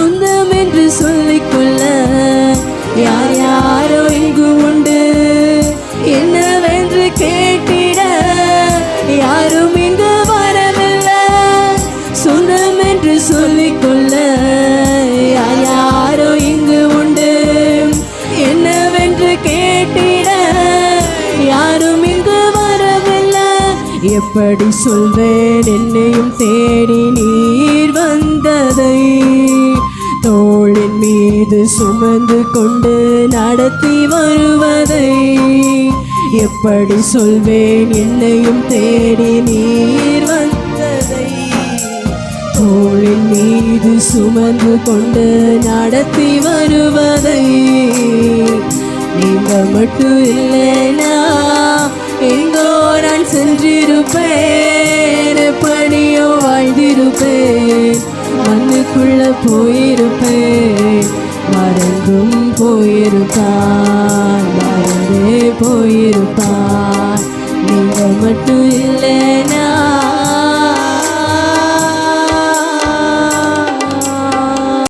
சொந்தம் என்று சொல்லிக்கொள்ள யார் யாரோ இங்கு உண்டு. என்னவென்று கேட்டிட யாரும் இங்கு வரவில்லை. சொந்தம் என்று சொல்லிக்கொள்ள யார் யாரோ இங்கு உண்டு. என்னவென்று கேட்டிட யாரும் இங்கு வரவில்லை. எப்படி சொல்வேன் என்னையும் தேடி நீ தோளின் சுமந்து கொண்டு நடத்தி வருவதை எப்படி சொல்வேன்? என்னையும் தேடி நீர் வந்ததை. தோளின் மீது சுமந்து கொண்டு நடத்தி வருவதை. நீங்க மட்டும் இல்லைனா எங்கோ நான் சென்றிருப்பேன். எப்படியோ வாழ்ந்திருப்பேன். மண்ணுக்குள்ள போயிருப்பேன். என்றும் போயிருப்பார் பயந்தே போயிருப்பார். நீங்கள் மட்டும் இல்லைனா